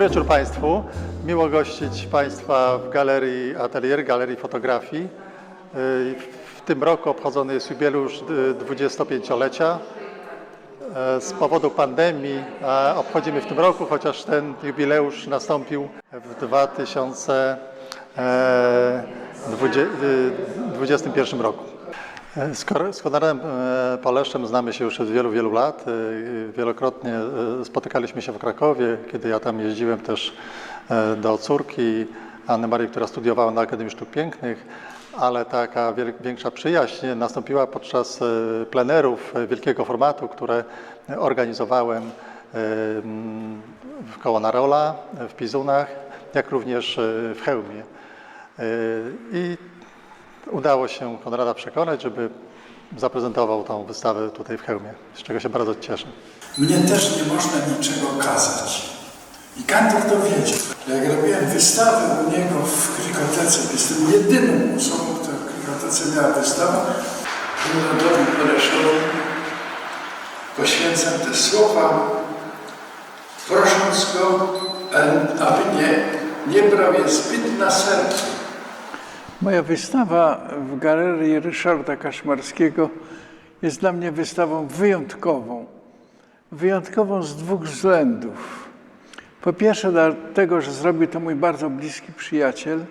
Dobry wieczór Państwu. Miło gościć Państwa w Galerii Atelier, Galerii Fotografii. W tym roku obchodzony jest jubileusz yy, 25-lecia. E, Z powodu pandemii e, obchodzimy w tym roku, chociaż ten jubileusz nastąpił w 2021 roku. Z Konradem e, Poleszczem znamy się już od wielu, wielu lat. E, Wielokrotnie e, spotykaliśmy się w Krakowie, kiedy ja tam jeździłem też do córki Anny Marii, która studiowała na Akademii Sztuk Pięknych, ale taka większa przyjaźń nastąpiła podczas plenerów wielkiego formatu, które organizowałem w koło Narola, w Pizunach, jak również w Chełmie. I udało się Konrada przekonać, żeby zaprezentował tą wystawę tutaj w Chełmie, z czego się bardzo cieszę. Mnie też nie można niczego kazać. I kantor to wiedział. Jak robiłem wystawę u niego w Krikotece, jestem jedyną osobą, która w Krikotece miała wystawę, Konradowi Poleszowi poświęcam te słowa, prosząc go, aby nie, nie brał je zbyt na serce. Moja wystawa w galerii Ryszarda Kaszmarskiego jest dla mnie wystawą wyjątkową. Wyjątkową z dwóch względów. Po pierwsze, dlatego, że zrobił to mój bardzo bliski przyjaciel,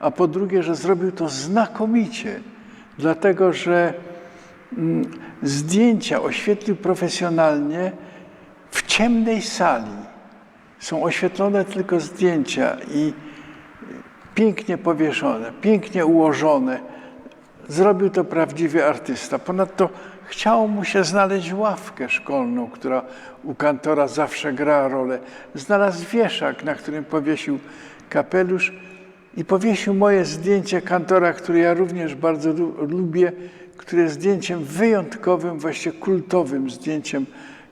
a po drugie, że zrobił to znakomicie, dlatego że mm, zdjęcia oświetlił profesjonalnie w ciemnej sali. Są oświetlone tylko zdjęcia i pięknie powieszone, pięknie ułożone. Zrobił to prawdziwy artysta. Ponadto chciało mu się znaleźć ławkę szkolną, która u kantora zawsze gra rolę. Znalazł wieszak, na którym powiesił kapelusz i powiesił moje zdjęcie kantora, które ja również bardzo lu- lubię, które jest zdjęciem wyjątkowym, właściwie kultowym zdjęciem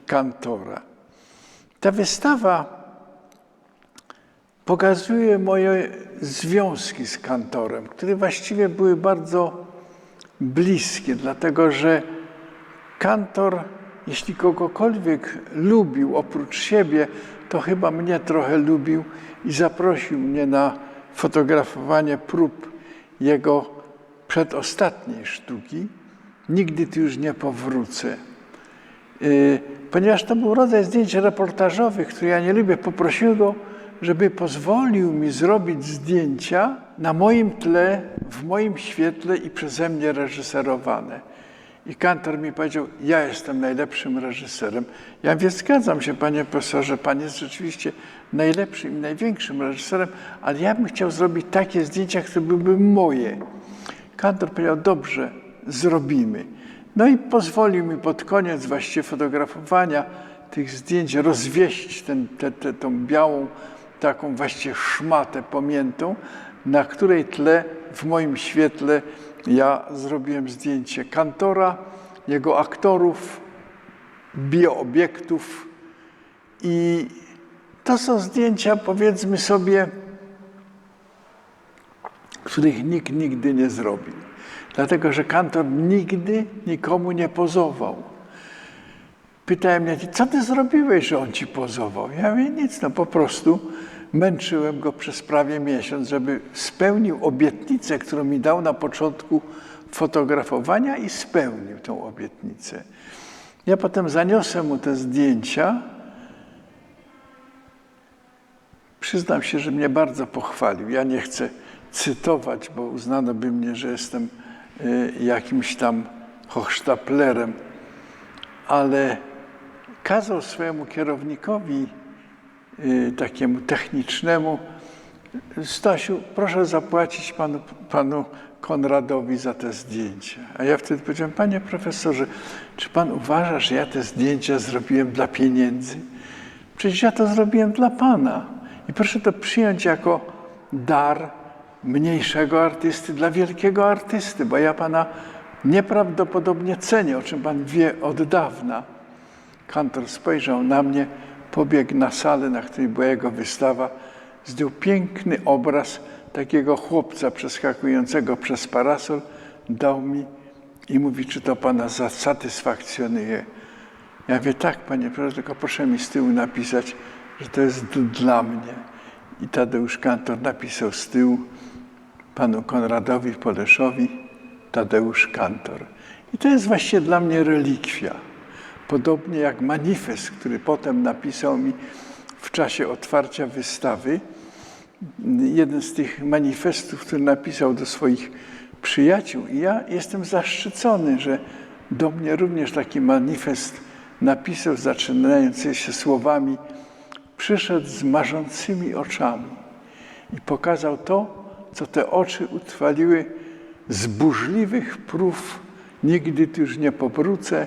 kantora. Ta wystawa pokazuje moje związki z kantorem, które właściwie były bardzo bliskie, dlatego że kantor, jeśli kogokolwiek lubił oprócz siebie, to chyba mnie trochę lubił i zaprosił mnie na fotografowanie prób jego przedostatniej sztuki. Nigdy tu już nie powrócę. Y, Ponieważ to był rodzaj zdjęć reportażowych, które ja nie lubię, poprosiłem go, żeby pozwolił mi zrobić zdjęcia na moim tle, w moim świetle i przeze mnie reżyserowane. I kantor mi powiedział, ja jestem najlepszym reżyserem. Ja mówię, zgadzam się, panie profesorze, pan jest rzeczywiście najlepszym i największym reżyserem, ale ja bym chciał zrobić takie zdjęcia, które byłyby moje. Kantor powiedział, dobrze, zrobimy. No i pozwolił mi pod koniec właściwie fotografowania tych zdjęć rozwieść tą białą, taką właściwie szmatę pomiętą, na której tle w moim świetle ja zrobiłem zdjęcie kantora, jego aktorów, bioobiektów i to są zdjęcia, powiedzmy sobie, których nikt nigdy nie zrobił. Dlatego, że kantor nigdy nikomu nie pozował. Pytałem mnie, co ty zrobiłeś, że on ci pozował? Ja mówię, nic, no po prostu męczyłem go przez prawie miesiąc, żeby spełnił obietnicę, którą mi dał na początku fotografowania i spełnił tą obietnicę. Ja potem zaniosłem mu te zdjęcia. Przyznam się, że mnie bardzo pochwalił. Ja nie chcę cytować, bo uznano by mnie, że jestem y, jakimś tam hochsztaplerem, ale kazał swojemu kierownikowi, takiemu technicznemu, Stasiu, proszę zapłacić panu, panu Konradowi za te zdjęcia. A ja wtedy powiedziałem, panie profesorze, czy pan uważa, że ja te zdjęcia zrobiłem dla pieniędzy? Przecież ja to zrobiłem dla pana. I proszę to przyjąć jako dar mniejszego artysty dla wielkiego artysty, bo ja pana nieprawdopodobnie cenię, o czym pan wie od dawna. Kantor spojrzał na mnie, pobiegł na salę, na której była jego wystawa, zdjął piękny obraz takiego chłopca przeskakującego przez parasol, dał mi i mówi, czy to pana zasatysfakcjonuje. Ja mówię, tak, panie profesorze, tylko proszę mi z tyłu napisać, że to jest dla mnie. I Tadeusz Kantor napisał z tyłu panu Konradowi Poleszowi Tadeusz Kantor. I to jest właśnie dla mnie relikwia. Podobnie jak manifest, który potem napisał mi w czasie otwarcia wystawy. Jeden z tych manifestów, który napisał do swoich przyjaciół. I ja jestem zaszczycony, że do mnie również taki manifest napisał, zaczynający się słowami przyszedł z marzącymi oczami i pokazał to, co te oczy utrwaliły z burzliwych prób, nigdy tu już nie powrócę,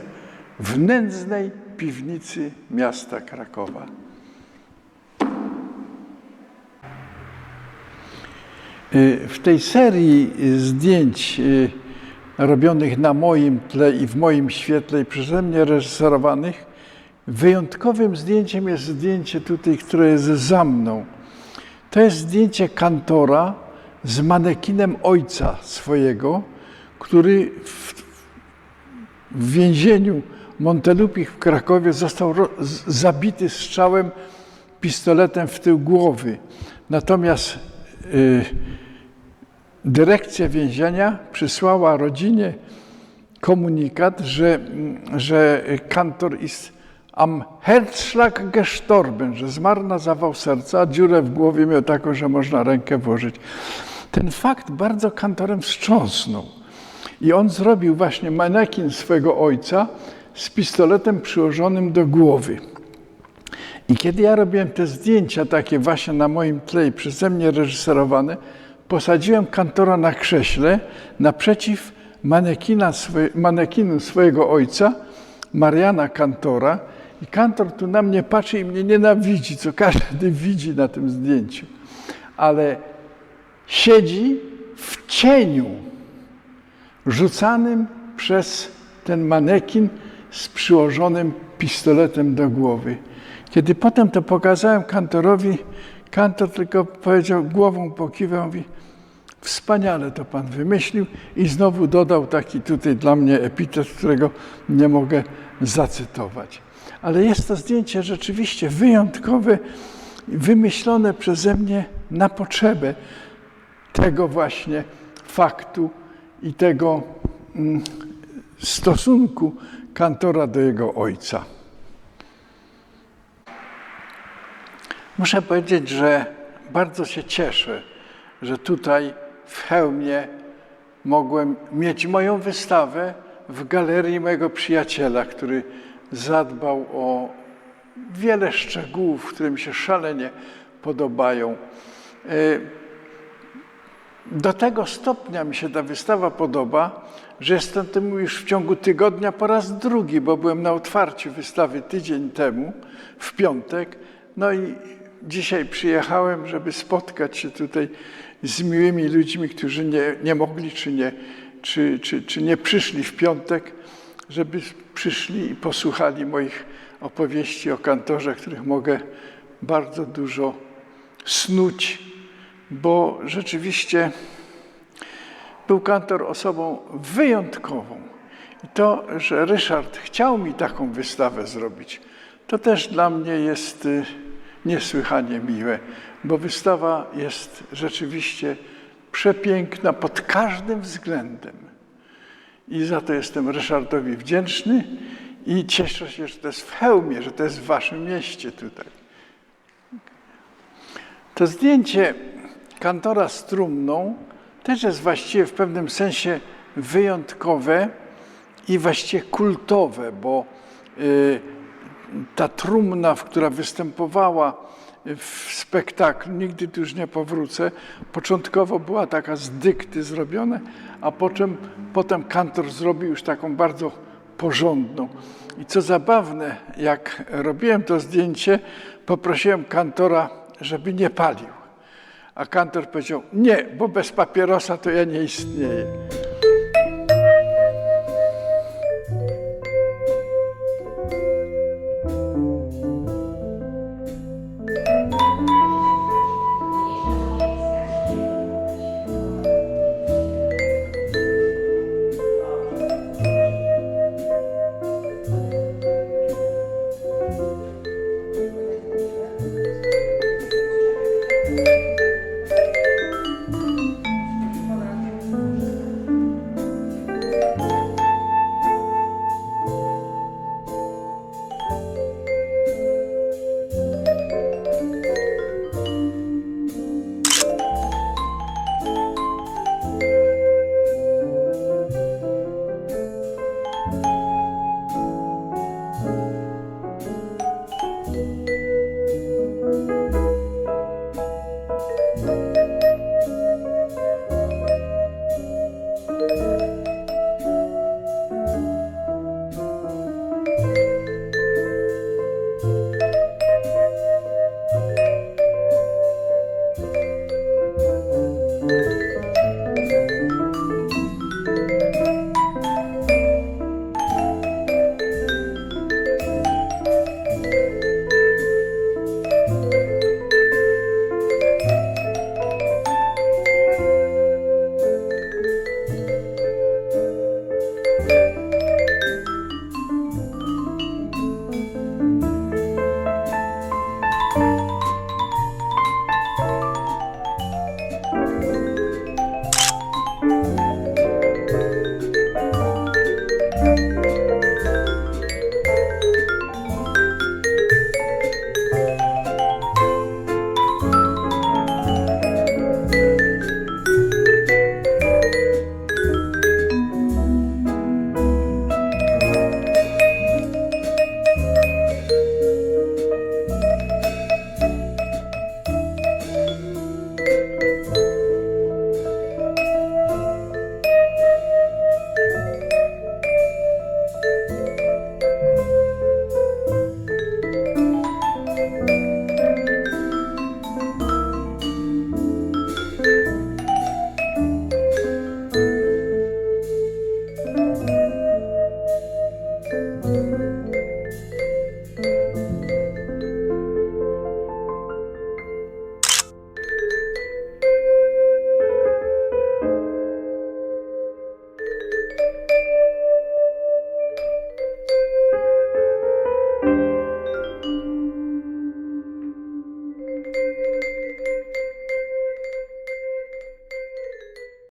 w nędznej piwnicy miasta Krakowa. Y, W tej serii zdjęć y, robionych na moim tle i w moim świetle i przeze mnie reżyserowanych, wyjątkowym zdjęciem jest zdjęcie tutaj, które jest za mną. To jest zdjęcie kantora z manekinem ojca swojego, który w, w więzieniu Montelupich w Krakowie został zabity strzałem pistoletem w tył głowy. Natomiast y, dyrekcja więzienia przysłała rodzinie komunikat, że, że kantor ist am Herzschlag gestorben, że zmarł na zawał serca, a dziurę w głowie miał taką, że można rękę włożyć. Ten fakt bardzo kantorem wstrząsnął. I on zrobił właśnie manekin swego ojca z pistoletem przyłożonym do głowy. I kiedy ja robiłem te zdjęcia takie właśnie na moim tle i przeze mnie reżyserowane, posadziłem kantora na krześle naprzeciw manekina manekinu swojego ojca, Mariana Kantora. I kantor tu na mnie patrzy i mnie nienawidzi, co każdy widzi na tym zdjęciu. Ale siedzi w cieniu rzucanym przez ten manekin z przyłożonym pistoletem do głowy. Kiedy potem to pokazałem kantorowi, kantor tylko powiedział, głową pokiwał, mówi, wspaniale to pan wymyślił i znowu dodał taki tutaj dla mnie epitet, którego nie mogę zacytować. Ale jest to zdjęcie rzeczywiście wyjątkowe, wymyślone przeze mnie na potrzebę tego właśnie faktu i tego mm, stosunku kantora do jego ojca. Muszę powiedzieć, że bardzo się cieszę, że tutaj w Chełmie mogłem mieć moją wystawę w galerii mojego przyjaciela, który zadbał o wiele szczegółów, które mi się szalenie podobają. Do tego stopnia mi się ta wystawa podoba, że jestem temu już w ciągu tygodnia po raz drugi, bo byłem na otwarciu wystawy tydzień temu, w piątek. No i dzisiaj przyjechałem, żeby spotkać się tutaj z miłymi ludźmi, którzy nie, nie mogli czy nie, czy, czy, czy nie przyszli w piątek, żeby przyszli i posłuchali moich opowieści o kantorze, których mogę bardzo dużo snuć, bo rzeczywiście był kantor osobą wyjątkową. I to, że Ryszard chciał mi taką wystawę zrobić, to też dla mnie jest y, niesłychanie miłe, bo wystawa jest rzeczywiście przepiękna pod każdym względem. I za to jestem Ryszardowi wdzięczny i cieszę się, że to jest w Chełmie, że to jest w waszym mieście tutaj. To zdjęcie kantora z trumną też jest właściwie w pewnym sensie wyjątkowe i właściwie kultowe, bo y, ta trumna, która występowała w spektaklu, nigdy tu już nie powrócę, początkowo była taka z dykty zrobiona, a potem, potem kantor zrobił już taką bardzo porządną. I co zabawne, jak robiłem to zdjęcie, poprosiłem kantora, żeby nie palił. A kantor powiedział, nie, bo bez papierosa to ja nie istnieję.